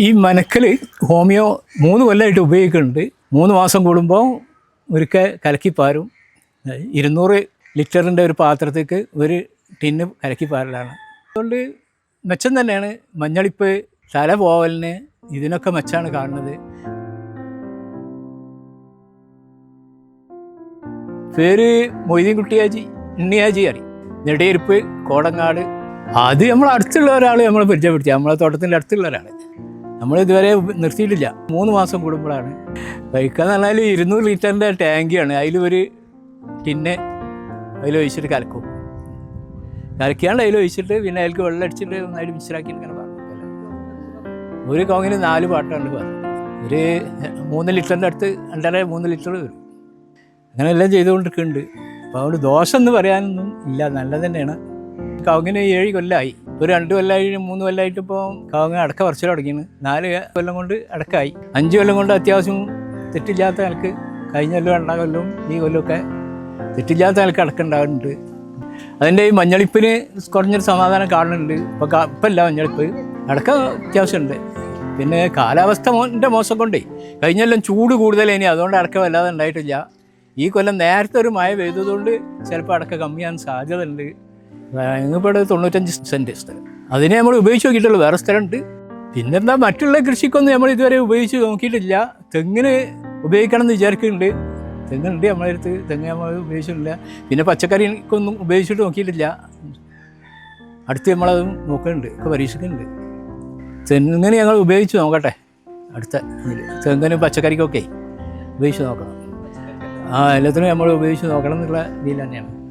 ഈ മനക്കൽ ഹോമിയോ മൂന്ന് കൊല്ലമായിട്ട് ഉപയോഗിക്കുന്നുണ്ട്. മൂന്ന് മാസം കൂടുമ്പോൾ ഒരിക്കൽ കലക്കിപ്പാരും ഇരുന്നൂറ് ലിറ്ററിന്റെ ഒരു പാത്രത്തേക്ക് ഒരു ടിന്ന് കലക്കിപ്പാരലാണ് അതുകൊണ്ട് മെച്ചം തന്നെയാണ്. മഞ്ഞളിപ്പ് തല പോവലിന് ഇതിനൊക്കെ മെച്ചാണ് കാണുന്നത്. പേര് മൊയ്തീൻ കുട്ടിയാജി ഉണ്ണിയാജി അറി നെടിയിരിപ്പ് കോടങ്ങാട്. അത് നമ്മൾ അടുത്തുള്ള ഒരാൾ നമ്മൾ പരിചയപ്പെടുത്തി. നമ്മളെ തോട്ടത്തിന്റെ അടുത്തുള്ള ഒരാൾ നമ്മൾ ഇതുവരെ നിർത്തിയിട്ടില്ല. മൂന്ന് മാസം കൂടുമ്പോഴാണ്. ബൈക്കെന്ന് പറഞ്ഞാൽ ഇരുന്നൂറ് ലിറ്ററിന്റെ ടാങ്കിയാണ്. അതിൽ ഒരു ടിന്നെ അതിൽ ഒഴിച്ചിട്ട് കലക്കും. കലക്കിയാണ്ട് അതിൽ ഒഴിച്ചിട്ട് പിന്നെ അതിലേക്ക് വെള്ളം അടിച്ചിട്ട് നന്നായിട്ട് മിക്സറാക്കി ഇങ്ങനെ പറഞ്ഞു ഒരു കോങ്ങിന് നാല് പാട്ടാണ് പറഞ്ഞത് ഒരു മൂന്ന് ലിറ്ററിന്റെ അടുത്ത് രണ്ടര മൂന്ന് ലിറ്റർ വരും. അങ്ങനെ എല്ലാം ചെയ്തുകൊണ്ടിരിക്കുന്നുണ്ട്. അപ്പോൾ അതുകൊണ്ട് ദോഷം എന്ന് പറയാനൊന്നും ഇല്ല. നല്ലത് തന്നെയാണ്. കവുങ്ങിന് ഏഴ് കൊല്ലമായി ഒരു രണ്ട് കൊല്ലായിട്ട് മൂന്ന് കൊല്ലമായിട്ട് ഇപ്പോൾ കാവങ്ങ അടക്ക പറിച്ചു തുടങ്ങിയാണ് നാല് കൊല്ലം കൊണ്ട് അടക്കായി. അഞ്ച് കൊല്ലം കൊണ്ട് അത്യാവശ്യം തെറ്റില്ലാത്ത നിലയ്ക്ക് കഴിഞ്ഞ കൊല്ലം രണ്ടാം കൊല്ലവും ഈ കൊല്ലമൊക്കെ തെറ്റില്ലാത്ത നിലയ്ക്ക് അടക്കുണ്ടാകുന്നുണ്ട് അതിന്റെ ഈ മഞ്ഞളിപ്പിന് കുറഞ്ഞൊരു സമാധാനം കാണുന്നുണ്ട്. ഇപ്പോൾ ഇപ്പം ഇല്ല മഞ്ഞളിപ്പ്. അടക്ക അത്യാവശ്യമുണ്ട്. പിന്നെ കാലാവസ്ഥ മോന്റെ മോശം കൊണ്ടേ കഴിഞ്ഞെല്ലാം ചൂട് കൂടുതലേനി. അതുകൊണ്ട് അടക്ക വല്ലാതെ ഉണ്ടായിട്ടില്ല. ഈ കൊല്ലം നേരത്തെ ഒരു മഴ പെയ്തതുകൊണ്ട് ചിലപ്പോൾ അടക്ക കമ്മിയാൻ സാധ്യത ഉണ്ട് ഇപ്പോൾ ഇവിടെ തൊണ്ണൂറ്റഞ്ച് സെന്റ് സ്ഥലം. അതിനെ നമ്മൾ ഉപയോഗിച്ച് നോക്കിയിട്ടുള്ളൂ വേറെ സ്ഥലമുണ്ട്. പിന്നെന്താ മറ്റുള്ള കൃഷിക്കൊന്നും നമ്മൾ ഇതുവരെ ഉപയോഗിച്ച് നോക്കിയിട്ടില്ല. തെങ്ങിന് ഉപയോഗിക്കണം എന്ന് വിചാരിക്കുന്നുണ്ട്. തെങ്ങുണ്ട് നമ്മളെ അടുത്ത് തെങ്ങ് നമ്മൾ ഉപയോഗിച്ചിട്ടില്ല. പിന്നെ പച്ചക്കറിക്കൊന്നും ഉപയോഗിച്ചിട്ട് നോക്കിയിട്ടില്ല. അടുത്ത് നമ്മളത് നോക്കുന്നുണ്ട് ഒക്കെ പരീക്ഷിക്കുന്നുണ്ട്. തെങ്ങിന് ഞങ്ങൾ ഉപയോഗിച്ച് നോക്കട്ടെ. അടുത്ത തെങ്ങിനും പച്ചക്കറിക്കൊക്കെ ഉപയോഗിച്ച് നോക്കണം. ആ എല്ലാത്തിനും നമ്മൾ ഉപയോഗിച്ച് നോക്കണം എന്നുള്ള രീതിയിൽ തന്നെയാണ്.